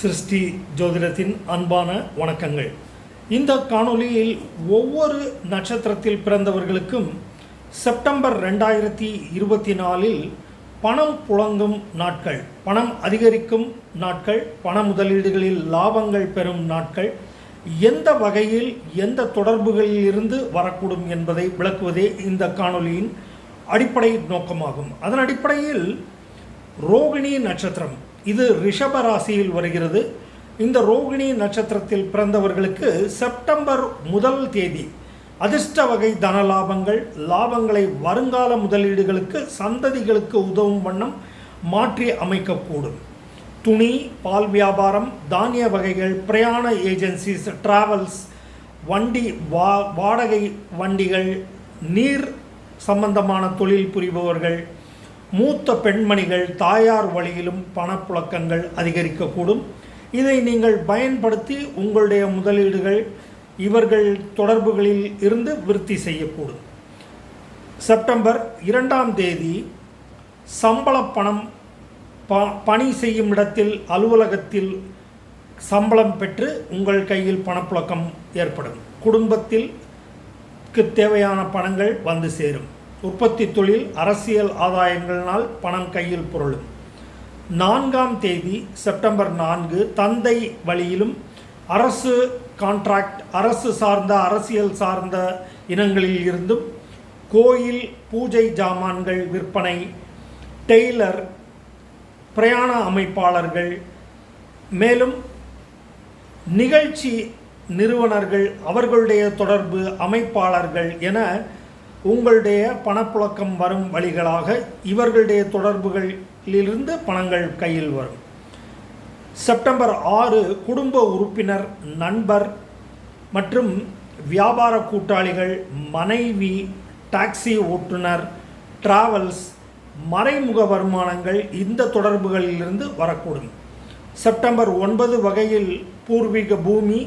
சிருஷ்டி ஜோதிடத்தின் அன்பான வணக்கங்கள். இந்த காணொளியில் ஒவ்வொரு நட்சத்திரத்தில் பிறந்தவர்களுக்கும் செப்டம்பர் ரெண்டாயிரத்தி இருபத்தி நாலில் பணம் புழங்கும் நாட்கள் பணம் அதிகரிக்கும் நாட்கள் பண முதலீடுகளில் லாபங்கள் பெறும் நாட்கள் எந்த வகையில் எந்த தொடர்புகளில் இருந்து வரக்கூடும் என்பதை விளக்குவதே இந்த காணொளியின் அடிப்படை நோக்கமாகும். அதன் அடிப்படையில் ரோகிணி நட்சத்திரம் இது ரிஷப ராசியில் வருகிறது. இந்த ரோகிணி நட்சத்திரத்தில் பிறந்தவர்களுக்கு செப்டம்பர் முதல் தேதி அதிர்ஷ்ட வகை தன லாபங்கள் லாபங்களை வருங்கால முதலீடுகளுக்கு சந்ததிகளுக்கு உதவும் வண்ணம் மாற்றி அமைக்கக்கூடும். துணி பால் வியாபாரம் தானிய வகைகள் பிரயாண ஏஜென்சிஸ் டிராவல்ஸ் வண்டி வா வாடகை வண்டிகள் நீர் சம்பந்தமான தொழில் புரிபவர்கள் மூத்த பெண்மணிகள் தாயார் வழியிலும் பணப்புழக்கங்கள் அதிகரிக்கக்கூடும். இதை நீங்கள் பயன்படுத்தி உங்களுடைய முதலீடுகள் இவர்கள் தொடர்புகளில் இருந்து விருத்தி செய்யக்கூடும். செப்டம்பர் இரண்டாம் தேதி சம்பள பணம் ப பணி செய்யும் இடத்தில் அலுவலகத்தில் சம்பளம் பெற்று உங்கள் கையில் பணப்புழக்கம் ஏற்படும். குடும்பத்தில் தேவையான பணங்கள் வந்து சேரும். உற்பத்தி தொழில் அரசியல் ஆதாயங்களினால் பணம் கையில் புரளும். நான்காம் தேதி செப்டம்பர் நான்கு தந்தை வழியிலும் அரசு கான்ட்ராக்ட் அரசு சார்ந்த அரசியல் சார்ந்த இனங்களில் இருந்தும் கோயில் பூஜை ஜாமான்கள் விற்பனை டெய்லர் பிரயாண அமைப்பாளர்கள் மேலும் நிகழ்ச்சி நிறுவனர்கள் அவர்களுடைய தொடர்பு அமைப்பாளர்கள் என உங்களுடைய பணப்புழக்கம் வரும் வழிகளாக இவர்களுடைய தொடர்புகளிலிருந்து பணங்கள் கையில் வரும். செப்டம்பர் ஆறு குடும்ப உறுப்பினர் நண்பர் மற்றும் வியாபார கூட்டாளிகள் மனைவி டாக்ஸி ஓட்டுநர் டிராவல்ஸ் மறைமுக வருமானங்கள் இந்த தொடர்புகளிலிருந்து வரக்கூடும். செப்டம்பர் ஒன்பது வகையில் பூர்வீக பூமி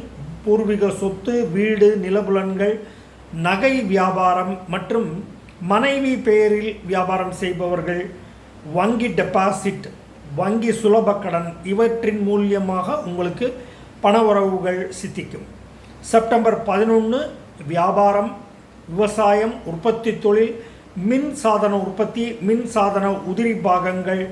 பூர்வீக சொத்து வீடு நிலபுலன்கள் நகை வியாபாரம் மற்றும் மனைவி பெயரில் வியாபாரம் செய்பவர்கள் வங்கி டெபாசிட் வங்கி சுலப கடன் இவற்றின் மூலியமாக உங்களுக்கு பண உறவுகள் சித்திக்கும். செப்டம்பர் பதினொன்று வியாபாரம் விவசாயம் உற்பத்தி தொழில் மின் சாதன உற்பத்தி மின் சாதன உதிரி பாகங்கள்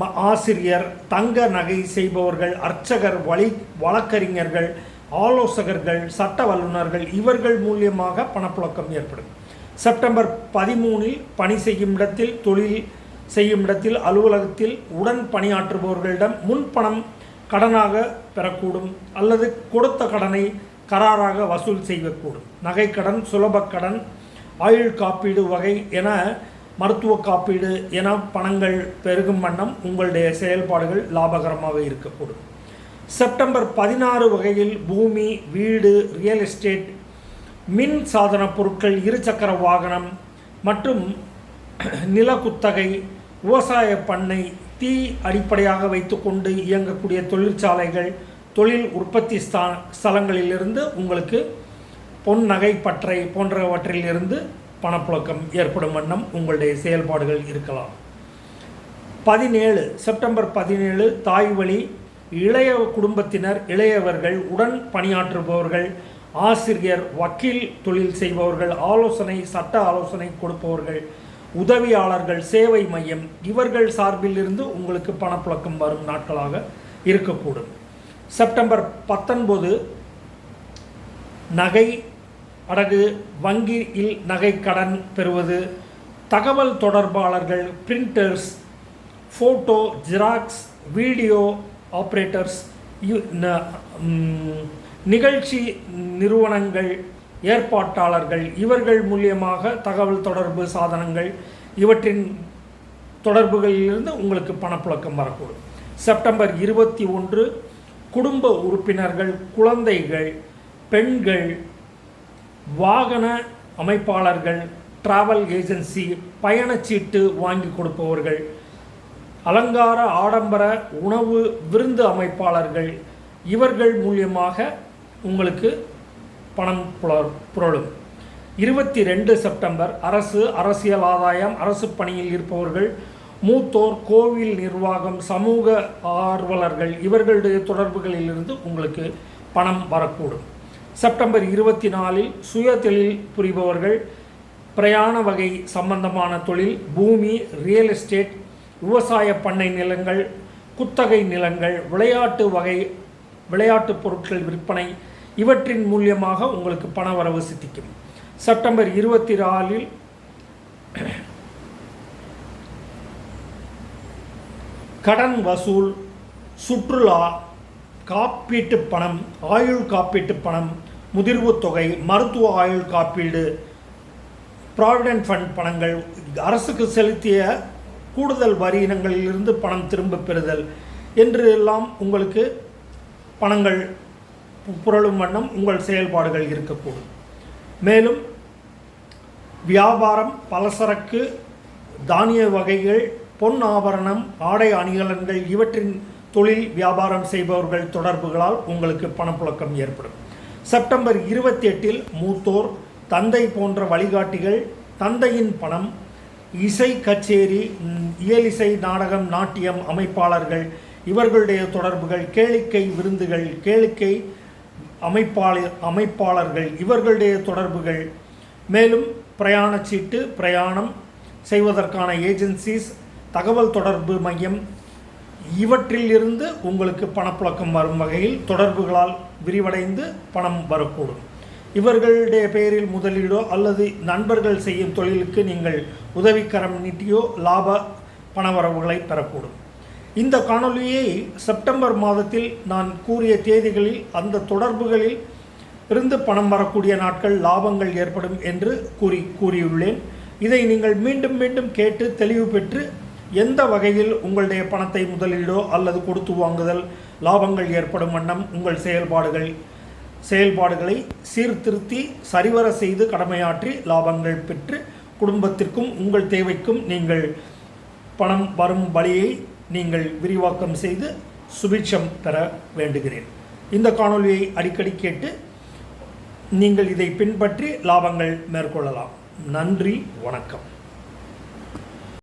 ம- ஆசிரியர் தங்க நகை செய்பவர்கள் அர்ச்சகர் வழி வழக்கறிஞர்கள் ஆலோசகர்கள் சட்ட வல்லுநர்கள் இவர்கள் மூலியமாக பணப்புழக்கம் ஏற்படும். செப்டம்பர் பதிமூனில் பணி செய்யும் இடத்தில் தொழில் செய்யும் இடத்தில் அலுவலகத்தில் உடன் பணியாற்றுபவர்களிடம் முன்பணம் கடனாக பெறக்கூடும் அல்லது கொடுத்த கடனை கராராக வசூல் செய்யக்கூடும். நகைக்கடன் சுலபக்கடன் ஆயுள் காப்பீடு வகை என மருத்துவ காப்பீடு என பணங்கள் பெருகும் வண்ணம் உங்களுடைய செயல்பாடுகள் லாபகரமாக இருக்கக்கூடும். செப்டம்பர் பதினாறு வகையில் பூமி வீடு ரியல் எஸ்டேட் மின் சாதன பொருட்கள் இருசக்கர வாகனம் மற்றும் நில குத்தகை விவசாய பண்ணை தீ அடிப்படையாக வைத்துக்கொண்டு இயங்கக்கூடிய தொழிற்சாலைகள் தொழில் உற்பத்தி ஸ்தா ஸ்தலங்களிலிருந்து உங்களுக்கு பொன் நகை பற்றை போன்றவற்றிலிருந்து பணப்புழக்கம் ஏற்படும் வண்ணம் உங்களுடைய செயல்பாடுகள் இருக்கலாம். பதினேழு செப்டம்பர் பதினேழு தாய் வழி இளைய குடும்பத்தினர் இளையவர்கள் உடன் பணியாற்றுபவர்கள் ஆசிரியர் வக்கீல் தொழில் செய்பவர்கள் ஆலோசனை சட்ட ஆலோசனை கொடுப்பவர்கள் உதவியாளர்கள் சேவை மையம் இவர்கள் சார்பில் இருந்து உங்களுக்கு பணப்புழக்கம் வரும் நாட்களாக இருக்கக்கூடும். செப்டம்பர் பத்தொன்பது நகை அடகு வங்கியில் நகை கடன் பெறுவது தகவல் தொடர்பாளர்கள் printers photo xerox video operators நிகழ்ச்சி நிறுவனங்கள் ஏற்பாட்டாளர்கள் இவர்கள் மூலியமாக தகவல் தொடர்பு சாதனங்கள் இவற்றின் தொடர்புகளிலிருந்து உங்களுக்கு பணப்புழக்கம் வரக்கூடும். செப்டம்பர் இருபத்தி ஒன்று குடும்ப உறுப்பினர்கள் குழந்தைகள் பெண்கள் வாகன அமைப்பாளர்கள் டிராவல் ஏஜென்சி பயணச்சீட்டு வாங்கி கொடுப்பவர்கள் அலங்கார ஆடம்பர உணவு விருந்து அமைப்பாளர்கள் இவர்கள் மூலியமாக உங்களுக்கு பணம் புல- புரளும். இருபத்தி ரெண்டு செப்டம்பர் அரசு அரசியல் ஆதாயம் அரசு பணியில் இருப்பவர்கள் மூத்தோர் கோவில் நிர்வாகம் சமூக ஆர்வலர்கள் இவர்களுடைய தொடர்புகளிலிருந்து உங்களுக்கு பணம் வரக்கூடும். செப்டம்பர் இருபத்தி நாலில் சுய தொழில் புரிபவர்கள் பிரயாண வகை சம்பந்தமான தொழில் பூமி ரியல் எஸ்டேட் விவசாய பண்ணை நிலங்கள் குத்தகை நிலங்கள் விளையாட்டு வகை விளையாட்டு பொருட்கள் விற்பனை இவற்றின் மூலியமாக உங்களுக்கு பண வரவு சித்திக்கும். செப்டம்பர் இருபத்தி நாலில் கடன் வசூல் சுற்றுலா காப்பீட்டு பணம் ஆயுள் காப்பீட்டு பணம் முதிர்வுத் தொகை மருத்துவ ஆயுள் காப்பீடு ப்ராவிடென்ட் ஃபண்ட் பணங்கள் அரசுக்கு செலுத்திய கூடுதல் வரி இனங்களிலிருந்து பணம் திரும்பப் பெறுதல் என்று எல்லாம் உங்களுக்கு பணங்கள் புரளும் வண்ணம் உங்கள் செயல்பாடுகள் இருக்கக்கூடும். மேலும் வியாபாரம் பலசரக்கு தானிய வகைகள் பொன் ஆபரணம் ஆடை அணிகலன்கள் இவற்றின் தொழில் வியாபாரம் செய்பவர்கள் தொடர்புகளால் உங்களுக்கு பணப்புழக்கம் ஏற்படும். செப்டம்பர் இருபத்தி எட்டில் மூத்தோர் தந்தை போன்ற வழிகாட்டிகள் தந்தையின் பணம் இசை கச்சேரி இயலிசை நாடகம் நாட்டியம் அமைப்பாளர்கள் இவர்களுடைய தொடர்புகள் கேளிக்கை விருந்துகள் கேளிக்கை அமைப்பாளர் அமைப்பாளர்கள் இவர்களுடைய தொடர்புகள். மேலும் பிரயாணச் சீட்டு பிரயாணம் செய்வதற்கான ஏஜென்சிஸ் தகவல் தொடர்பு மையம் இவற்றிலிருந்து உங்களுக்கு பணப்புழக்கம் வரும் வகையில் தொடர்புகளால் விரிவடைந்து பணம் வரக்கூடும். இவர்களுடைய பெயரில் முதலீடோ அல்லது நண்பர்கள் செய்யும் தொழிலுக்கு நீங்கள் உதவிக்கரம் நீட்டியோ லாப பணவரவுகளை பெறக்கூடும். இந்த காணொலியை செப்டம்பர் மாதத்தில் நான் கூறிய தேதிகளில் அந்த தொடர்புகளில் இருந்து பணம் வரக்கூடிய நாட்கள் லாபங்கள் ஏற்படும் என்று கூறி கூறியுள்ளேன். இதை நீங்கள் மீண்டும் மீண்டும் கேட்டு தெளிவு பெற்று எந்த வகையில் உங்களுடைய பணத்தை முதலீடோ அல்லது கொடுத்து வாங்குதல் லாபங்கள் ஏற்படும் வண்ணம் உங்கள் செயல்பாடுகள் செயல்பாடுகளை சீர்திருத்தி சரிவர செய்து கடமையாற்றி லாபங்கள் பெற்று குடும்பத்திற்கும் உங்கள் தேவைக்கும் நீங்கள் பணம் வரும் வழியை நீங்கள் விரிவாக்கம் செய்து சுபிட்சம் பெற வேண்டுகிறேன். இந்த காணொளியை அடிக்கடி கேட்டு நீங்கள் இதை பின்பற்றி லாபங்கள் மேற்கொள்ளலாம். நன்றி வணக்கம்.